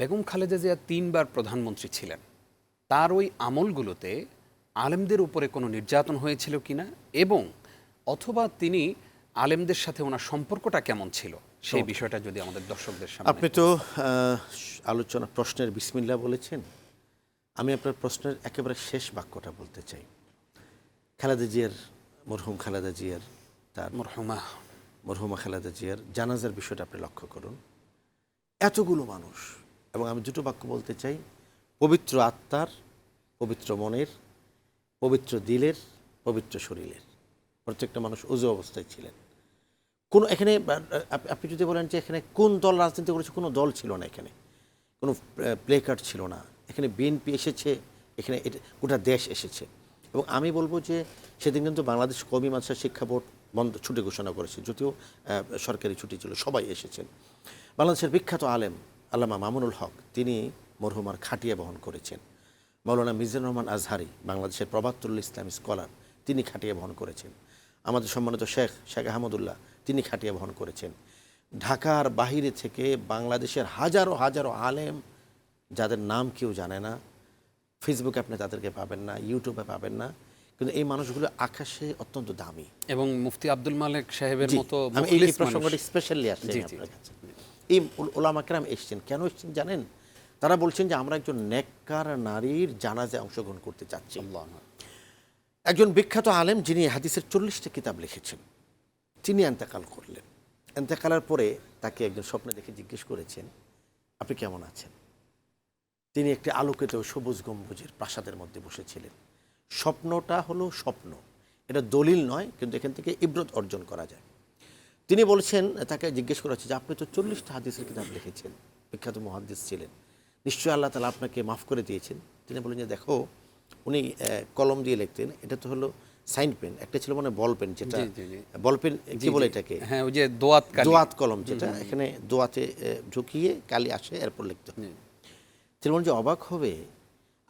বেগম খালেদা জিয়া তিনবার প্রধানমন্ত্রী ছিলেন। তার ওই আমলগুলোতে আলেমদের উপরে কোনো নির্যাতন হয়েছিল কিনা এবং অথবা তিনি আলেমদের সাথে ওনার সম্পর্কটা কেমন ছিল সেই বিষয়টা যদি আমাদের দর্শকদের সামনে আপনি তো আলোচনা প্রশ্নের বিসমিল্লা বলেছেন। আমি আপনার প্রশ্নের একেবারে শেষ বাক্যটা বলতে চাই। খালেদা জিয়ার মরহুম খালেদা জিয়ার তার মরহুমা। মরহুমা খালেদা জিয়ার জানাজার বিষয়টা আপনি লক্ষ্য করুন। এতগুলো মানুষ এবং আমি দুটো বাক্য বলতে চাই। পবিত্র আত্মার, পবিত্র মনের, পবিত্র দিলের, পবিত্র শরীরের। প্রত্যেকটা মানুষ উজু অবস্থায় ছিলেন। কোনো এখানে আপনি যদি বলেন যে এখানে কোন দল রাজনীতি করেছে, কোনো দল ছিল না এখানে। কোনো প্লে কার্ড ছিল না। এখানে বিএনপি এসেছে, এখানে এটা, গোটা দেশ এসেছে। এবং আমি বলব যে সেদিন কিন্তু বাংলাদেশ কবি মাদ্রাসা শিক্ষা বোর্ড বন্ধ, ছুটি ঘোষণা করেছে, যদিও সরকারি ছুটি ছিল, সবাই এসেছেন। বাংলাদেশের বিখ্যাত আলেম আল্লামা মামুনুল হক তিনি মরহুমার খাটিয়া বহন করেছেন। মৌলানা মিজানুর রহমান আজহারি বাংলাদেশের প্রভাতুল ইসলাম স্কলার তিনি খাটিয়া বহন করেছেন। আমাদের সম্মানিত শেখ শেখ আহমদুল্লাহ তিনি খাটিয়া বহন করেছেন। ঢাকার বাহিরে থেকে বাংলাদেশের হাজারো হাজারো আলেম যাদের নাম কেউ জানে না ফেসবুকে আপনি তাদেরকে পাবেন না ইউটিউবে পাবেন না কিন্তু এই মানুষগুলো আকাশে অত্যন্ত দামি। এবং মুফতি আব্দুল মালিক সাহেবের মতো আমি এই- প্রসঙ্গটি স্পেশালি আসছি আপনার কাছে। এই ওলামাকেরাম এসছেন। কেন এসছেন জানেন? তারা বলছেন যে আমরা একজন নেককার নারীর জানাজে অংশগ্রহণ করতে চাচ্ছি। একজন বিখ্যাত আলেম যিনি হাদিসের চল্লিশটা কিতাব লিখেছেন তিনি এন্তেকাল করলেন। এন্তেকালের পরে তাকে একজন স্বপ্নে দেখে জিজ্ঞেস করেছেন আপনি কেমন আছেন? তিনি একটি আলোকিত সবুজ গম্বুজের প্রাসাদের মধ্যে বসেছিলেন। স্বপ্নটা হলো স্বপ্ন। এটা দলিল নয় কিন্তু এখান থেকে ইব্রত অর্জন করা যায়। তিনি বলছেন তাকে জিজ্ঞেস করা হচ্ছে যে আপনি তো চল্লিশটা হাদিসের কিতাব লিখেছেন বিখ্যাত মহাদিস ছিলেন। নিশ্চয়ই আল্লাহ তালা আপনাকে মাফ করে দিয়েছেন। তিনি বলেন যে দেখো উনি কলম দিয়ে লিখতেন। এটা তো হলো সাইন পেন। একটা ছিল মানে বল পেন যেটা। বল পেন কি বলে এটাকে? হ্যাঁ ওই যে দোয়াত দোয়াত কলম যেটা। এখানে দোয়াতে ঢুকিয়ে কালি আসে এরপর লিখতে তিনি বলেন যে অবাক হবে।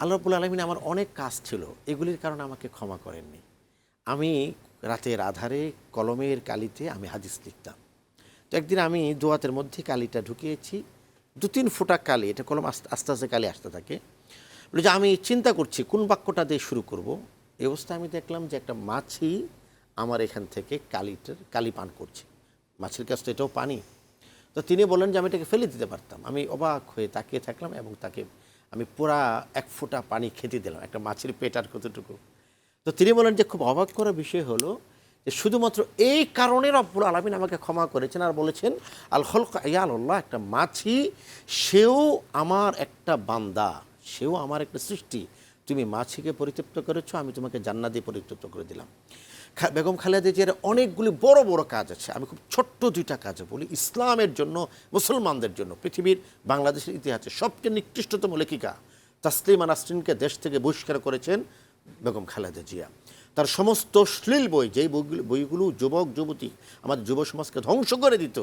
আল্লাহ রব্বুল আলমিন আমার অনেক কাজ ছিল। এগুলির কারণে আমাকে ক্ষমা করেননি। আমি রাতের আধারে কলমের কালিতে আমি হাদিস লিখতাম। তো একদিন আমি দোয়াতের মধ্যে কালিটা ঢুকিয়েছি, দু তিন ফোঁটা কালি, এটা কলম আস্তে আস্তে আস্তে কালি আসতে থাকে। বলে যে আমি চিন্তা করছি, কোন বাক্যটা দিয়ে শুরু করব? এই অবস্থায় আমি দেখলাম যে একটা মাছি আমার এখান থেকে কালিটার, কালি পান করছে। মাছের কাছ তো এটাও পানি। তো তিনি বলেন যে আমি এটাকে ফেলে দিতে পারতাম। আমি অবাক হয়ে তাকিয়ে থাকলাম এবং তাকে আমি পুরা এক ফোঁটা পানি খেতে দিলাম। একটা মাছের পেট আর কতটুকু? তো তিনি বলেন যে খুব অবাক করা বিষয় হলো যে শুধুমাত্র এই কারণে রব্বুল আলমিন আমাকে ক্ষমা করেছেন আর বলেছেন আল ইয়াল আল্লাহ একটা মাছি, সেও আমার একটা বান্দা, সেও আমার একটা সৃষ্টি। তুমি মাছিকে পরিতৃপ্ত করেছ, আমি তোমাকে জান্নাত দিয়ে পরিতৃপ্ত করে দিলাম। বেগম খালেদা জিয়ার অনেকগুলি বড় বড় কাজ আছে। আমি খুব ছোট্ট দুইটা কাজ বলি। ইসলামের জন্য, মুসলমানদের জন্য, পৃথিবীর, বাংলাদেশের ইতিহাসে সবচেয়ে নিকৃষ্টতম লেখিকা তাসলিমা নাসরিনকে দেশ থেকে বহিষ্কার করেছেন। বেগম খালেদা জিয়া। তার সমস্ত শ্লীল বই যেই বইগুলো যুবক যুবতী আমাদের যুব সমাজকে ধ্বংস করে দিত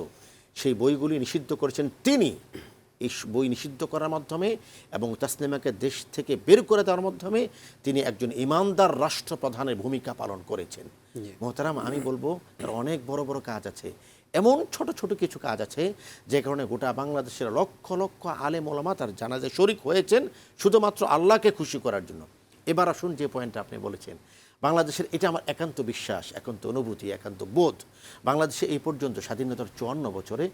সেই বইগুলি নিষিদ্ধ করেছেন তিনি। এই বই নিষিদ্ধ করার মাধ্যমে এবং তাসলিমাকে দেশ থেকে বের করে দেওয়ার মাধ্যমে তিনি একজন ইমানদার রাষ্ট্রপ্রধানের ভূমিকা পালন করেছেন। মোহতারাম আমি বলব তার অনেক বড় বড় কাজ আছে। এমন ছোট ছোট কিছু কাজ আছে যে কারণে গোটা বাংলাদেশের লক্ষ লক্ষ আলেম ওলামা তার জানাজে শরিক হয়েছেন শুধুমাত্র আল্লাহকে খুশি করার জন্য। এবার আসুন যে পয়েন্টটা আপনি বলেছেন। বাংলাদেশের এটা আমার একান্ত বিশ্বাস একান্ত অনুভূতি একান্ত বোধ। বাংলাদেশে এই পর্যন্ত স্বাধীনতার চুয়ান্ন বছরে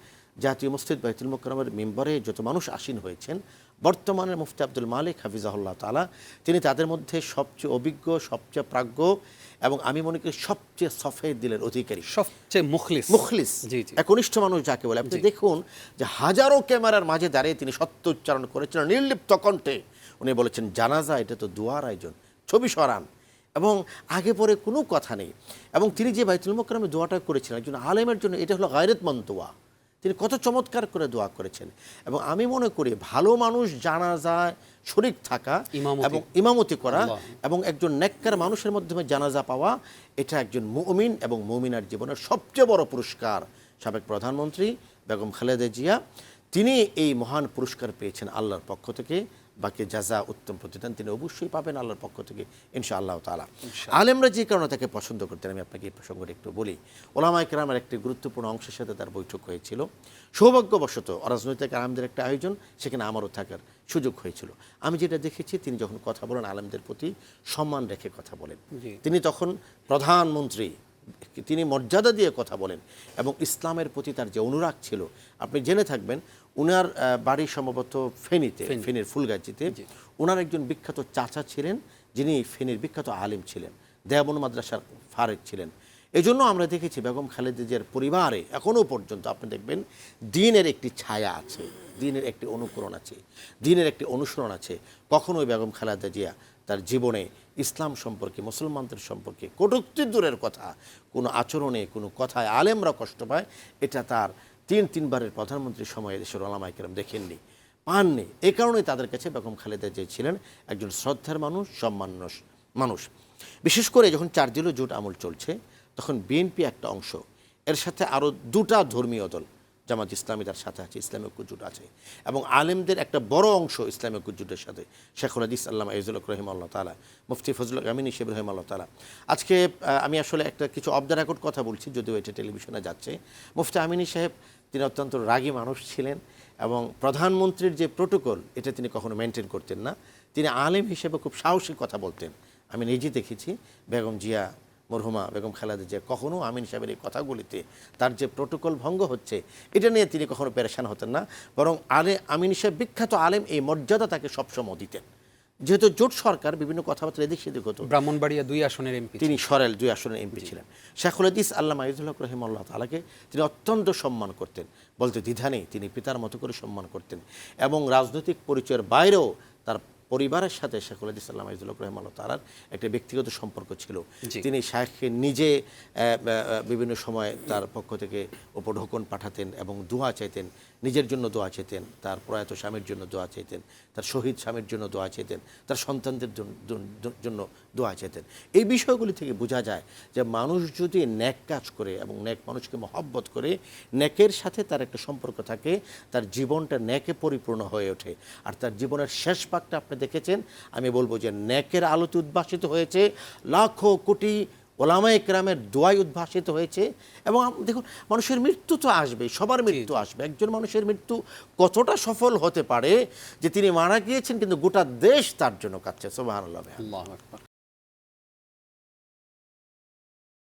জাতীয় মসজিদ বাইতুল মোকরমের মেম্বারে যত মানুষ আসীন হয়েছেন বর্তমানের মুফতি আব্দুল মালিক হাফিজাহুল্লাহ তালা তিনি তাদের মধ্যে সবচেয়ে অভিজ্ঞ সবচেয়ে প্রাজ্ঞ এবং আমি মনে করি সবচেয়ে সফেদ দিলের অধিকারী। সবচেয়ে মুখলিস। মুখলিস। একনিষ্ঠ মানুষ যাকে বলে। আপনি দেখুন যে হাজারো ক্যামেরার মাঝে দাঁড়িয়ে তিনি সত্য উচ্চারণ করেছিলেন নির্লিপ্ত কণ্ঠে উনি বলেছেন জানাজা এটা তো দুয়ার আয়োজন ছবি সরান। এবং আগে পরে কোনো কথা নেই। এবং তিনি যে বাইতুল মোকরমে দোয়াটা করেছিলেন একজন আলেমের জন্য এটা হলো গায়রতমন দোয়া। তিনি কত চমৎকার করে দোয়া করেছেন। এবং আমি মনে করি ভালো মানুষ জানাজায় শরিক থাকা এবং ইমামতি করা এবং একজন নেককার মানুষের মাধ্যমে জানাজা পাওয়া এটা একজন মুমিন এবং মুমিনার জীবনের সবচেয়ে বড় পুরস্কার। সাবেক প্রধানমন্ত্রী বেগম খালেদা জিয়া তিনি এই মহান পুরস্কার পেয়েছেন আল্লাহর পক্ষ থেকে। বাকি যাজা উত্তম প্রতিদান তিনি অবশ্যই পাবেন আল্লাহর পক্ষ থেকে ইনশা আল্লাহ তালা আলেমরা যে কারণে তাকে পছন্দ করতেন আমি আপনাকে এই প্রসঙ্গটা একটু বলি। ওলামাই কেরামের একটি গুরুত্বপূর্ণ অংশের সাথে তার বৈঠক হয়েছিল। সৌভাগ্যবশত রাজনৈতিক আলেমদের একটা আয়োজন সেখানে আমারও থাকার সুযোগ হয়েছিল। আমি যেটা দেখেছি তিনি যখন কথা বলেন আলেমদের প্রতি সম্মান রেখে কথা বলেন। তিনি তখন প্রধানমন্ত্রী তিনি মর্যাদা দিয়ে কথা বলেন এবং ইসলামের প্রতি তার যে অনুরাগ ছিল আপনি জেনে থাকবেন উনার বাড়ি সম্ভবত ফেনীতে ফেনীর ফুলগাছিতে ওনার একজন বিখ্যাত চাচা ছিলেন যিনি ফেনীর বিখ্যাত আলিম ছিলেন দেয়াবন মাদ্রাসার ফারেক ছিলেন। এজন্য আমরা দেখেছি বেগম খালেদা জিয়ার পরিবারে এখনও পর্যন্ত আপনি দেখবেন দিনের একটি ছায়া আছে, দিনের একটি অনুকরণ আছে, দিনের একটি অনুসরণ আছে। কখনোই বেগম খালেদা জিয়া তার জীবনে ইসলাম সম্পর্কে, মুসলমানদের সম্পর্কে কটুক্তির দূরের কথা, কোনো আচরণে, কোনো কথায় আলেমরা কষ্ট পায়, এটা তার তিন, তিনবারের প্রধানমন্ত্রীর সময়ে দেশের ওলামাইকেরাম দেখেননি। পাননি। এই কারণেই তাদের কাছে বেগম খালেদা জিয়া ছিলেন একজন শ্রদ্ধার মানুষ সম্মান্য মানুষ। বিশেষ করে যখন চারজিলো জোট আমল চলছে তখন বিএনপি একটা অংশ। এর সাথে আরও দুটা ধর্মীয় দল, জামাত ইসলামী তার সাথে আছে, ইসলামী ঐক্যজোট আছে এবং আলেমদের একটা বড় অংশ ইসলামী ঐক্যজোটের সাথে। শেখুল হাদিস আল্লাহ ইজুল রহিম আল্লাহ তালা মুফতি ফজল আমিন ইসিব রহিম আল্লাহ তালা আজকে আমি আসলে একটা কিছু অফ দ্য রেকর্ড কথা বলছি, যদিও এটা টেলিভিশনে যাচ্ছে। মুফতি আমিনী সাহেব, তিনি অত্যন্ত রাগী মানুষ ছিলেন এবং প্রধানমন্ত্রীর যে প্রোটোকল এটা তিনি কখনো মেনটেন করতেন না। তিনি আলেম হিসেবে খুব সাহসী কথা বলতেন। আমি নিজে দেখেছি, বেগম জিয়া মরহুমা বেগম খালেদা জিয়া কখনো আমিন সাহেবের এই কথাগুলিতে তার যে প্রোটোকল ভঙ্গ হচ্ছে এটা নিয়ে তিনি কখনো পেরেশান হতেন না। বরং আলে আমিন সাহেব বিখ্যাত আলেম এই মর্যাদা তাকে সবসময় দিতেন। যেহেতু জোট সরকার বিভিন্ন কথাবার্তা এদিক সেদিক হতো। ব্রাহ্মণবাড়িয়া দুই আসনের এমপি তিনি সরেল দুই আসনের এমপি ছিলেন। শেখুল হাদিস আল্লাহ হক রহিমল্লাহ তালাকে তিনি অত্যন্ত সম্মান করতেন। বলতে দ্বিধা নেই তিনি পিতার মতো করে সম্মান করতেন। এবং রাজনৈতিক পরিচয়ের বাইরেও তার পরিবারের সাথে শেখুল হাদিস আল্লাহ মাইজুল হক রহিমাল্লাহ তালার একটা ব্যক্তিগত সম্পর্ক ছিল। তিনি শাহেখকে নিজে বিভিন্ন সময় তার পক্ষ থেকে উপঢৌকন পাঠাতেন এবং দোয়া চাইতেন নিজের জন্য দোয়া চাইতেন তার প্রয়াত স্বামীর জন্য দোয়া চাইতেন তার শহীদ স্বামীর জন্য দোয়া চাইতেন তার সন্তানদের জন- জন- জন্য দোয়া চাইতেন। এই বিষয়গুলি থেকে বোঝা যায় যে মানুষ যদি ন্যাক কাজ করে এবং ন্যাক মানুষকে মহব্বত করে ন্যাকের সাথে তার একটা সম্পর্ক থাকে তার জীবনটা ন্যাকে পরিপূর্ণ হয়ে ওঠে। আর তার জীবনের শেষ পাকটা আপনি দেখেছেন আমি বলব যে ন্যাকের আলোতে উদ্ভাসিত হয়েছে লাখো কোটি ওলামা একরামের দোয়াই উদ্ভাসিত হয়েছে এবং দেখুন মানুষের মৃত্যু তো আসবে সবার মৃত্যু আসবে। একজন মানুষের মৃত্যু কতটা সফল হতে পারে যে তিনি মারা গিয়েছেন কিন্তু গোটা দেশ তার জন্য কাঁদছে। সোবাহ